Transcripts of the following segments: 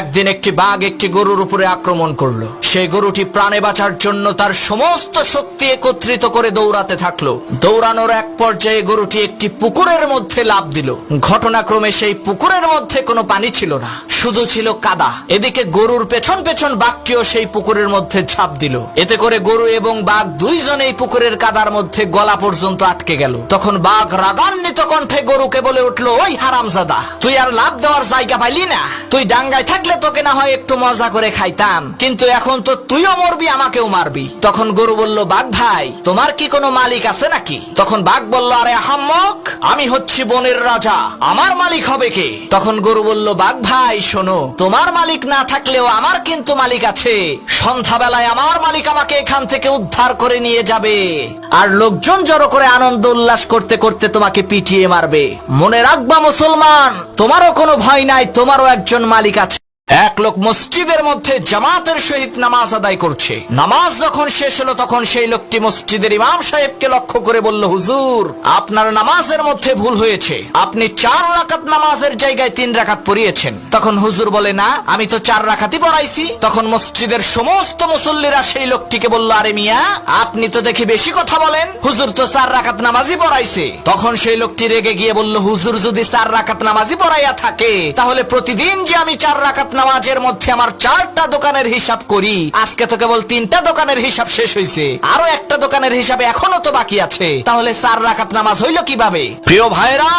একদিন একটি বাঘ একটি গরুর উপরে আক্রমণ করল। সেই গরুটি প্রাণে বাঁচার জন্য তার সমস্ত শক্তি একত্রিত করে দৌড়াতে থাকল। দৌড়ানোর এক পর্যায়ে গরুটি একটি পুকুরের মধ্যে লাভ দিল। ঘটনাক্রমে সেই পুকুরের মধ্যে কোনো পানি ছিল না, শুধু ছিল কাদা। এদিকে গরুর পেছন পেছন বাঘটিও সেই পুকুরের মধ্যে ঝাঁপ দিল। এতে করে গরু এবং বাঘ দুইজনেই পুকুরের কাদার মধ্যে গলা পর্যন্ত আটকে গেল। তখন বাঘ রাগান্বিত কণ্ঠে গরুকে বলে উঠল, ওই হারামজাদা, তুই আর লাভ দেওয়ার জায়গা পাইলি না। তুই ডাঙ্গায় থাকলে তোকে না হয় একটু মজা করে খাইতাম। কিন্তু এখন তো তুইও মরবি, আমাকেও মারবি। তখন গরু বলল, বাঘ ভাই, তোমার কি কোনো মালিক আছে নাকি? তখন বাঘ বলল, আরে হাম্মক আমি হচ্ছি বনের রাজা। আমার মালিক হবে কে? তখন গরু বলল, বাঘ ভাই, শোনো, তোমার মালিক না থাকলেও আমার কিন্তু মালিক আছে। সন্ধ্যাবেলায় আমার মালিক আমাকে এখান থেকে উদ্ধার করে নিয়ে যাবে। আর লোকজন জড়ো করে আনন্দ উল্লাস করতে করতে তোমাকে পিটিয়ে মারবে। মনে রাখবা, মুসলমান, তোমারও কোনো ভয় নাই, তোমারও একজন মালিক আছে। এক লোক মসজিদের মধ্যে জামাতের সহিত নামাজ আদায় করছে। নামাজ যখন শেষ হলো, তখন সেই লোকটি মসজিদের ইমাম সাহেবকে লক্ষ্য করে বলল, হুজুর, আপনার নামাজের মধ্যে ভুল হয়েছে। আপনি চার রাকাত নামাজের জায়গায় তিন রাকাত পড়িয়েছেন। তখন হুজুর বলে, না, আমি তো চার রাকাতই পড়াইছি। তখন মসজিদের সমস্ত মুসল্লিরা সেই লোকটিকে বলল, আরে মিয়া, আপনি তো দেখি বেশি কথা বলেন। হুজুর তো চার রাকাত নামাজই পড়াইছে। তখন সেই লোকটি রেগে গিয়ে বলল, হুজুর যদি চার রাকাত নামাজই পড়াইয়া থাকে, তাহলে প্রতিদিন যে আমি চার রাকাত নামাজের মধ্যে আমার চারটা দোকানের হিসাব করি। আজকে তো কেবল তিনটা দোকানের হিসাব শেষ হয়েছে আরও একটা দোকানের হিসাবে এখনও তো বাকি আছে। তাহলে চার রাকাত নামাজ হইল কীভাবে? প্রিয় ভাইরা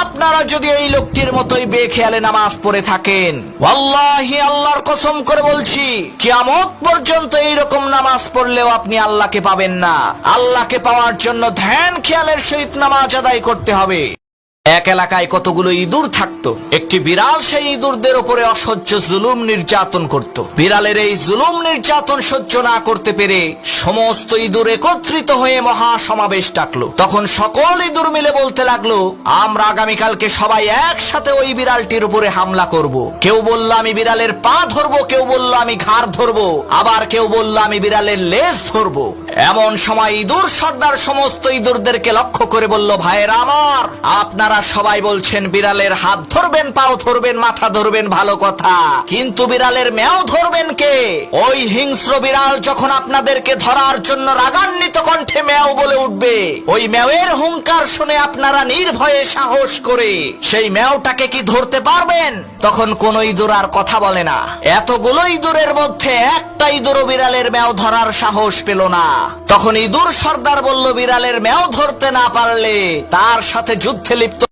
আপনারা যদি এই লোকটির মতোই বেখেয়ালে নামাজ পড়ে থাকেন, ওয়াল্লাহি আল্লাহর কসম করে বলছি, কিয়ামত পর্যন্ত এইরকম নামাজ পড়লেও আপনি আল্লাহকে পাবেন না। আল্লাহকে পাওয়ার জন্য ধ্যান খেয়ালের সহিত নামাজ আদায় করতে হবে। এক এলাকায় কতগুলো ইঁদুর থাকতো? একটি বিড়াল সেই ইঁদুরদের উপরে অসহ্য জুলুম নির্যাতন করত। বিড়ালের এই জুলুম নির্যাতন সহ্য না করতে পেরে সমস্ত ইঁদুর একত্রিত হয়ে মহা সমাবেশ ডাকলো। তখন সকল ইঁদুর মিলে বলতে লাগল, আমরা আগামীকালকে সবাই একসাথে ওই বিড়ালটির উপরে হামলা করব। কেউ বলল, আমি বিড়ালের পা ধরবো, কেউ বলল, আমি ঘাড় ধরবো। আবার কেউ বলল, আমি বিড়ালের লেজ ধরবো। এমন সময় ইঁদুর সর্দার সমস্ত ইঁদুরদেরকে লক্ষ্য করে বলল, ভাইয়েরা আমার, আপনারা সবাই বলছেন বিড়ালের হাত ধরবেন, পাও ধরবেন, মাথা ধরবেন, ভালো কথা। কিন্তু বিড়ালের মেও ধরবেন কে? ওই হিংস্র বিড়াল যখন আপনাদেরকে ধরার জন্য রাগান্বিত কণ্ঠে মেও বলে উঠবে, ওই মেয়ের হুঙ্কার শুনে আপনারা নির্ভয়ে সাহস করে সেই মেওটাকে কি ধরতে পারবেন? তখন কোন ইঁদুর আর কথা বলে না। এতগুলো ইঁদুরের মধ্যে একটা ইঁদুরও বিড়ালের মেও ধরার সাহস পেল না। তখন ইঁদুর সর্দার বলল বিড়ালের মেও ধরতে না পারলে তার সাথে যুদ্ধে লিপ্ত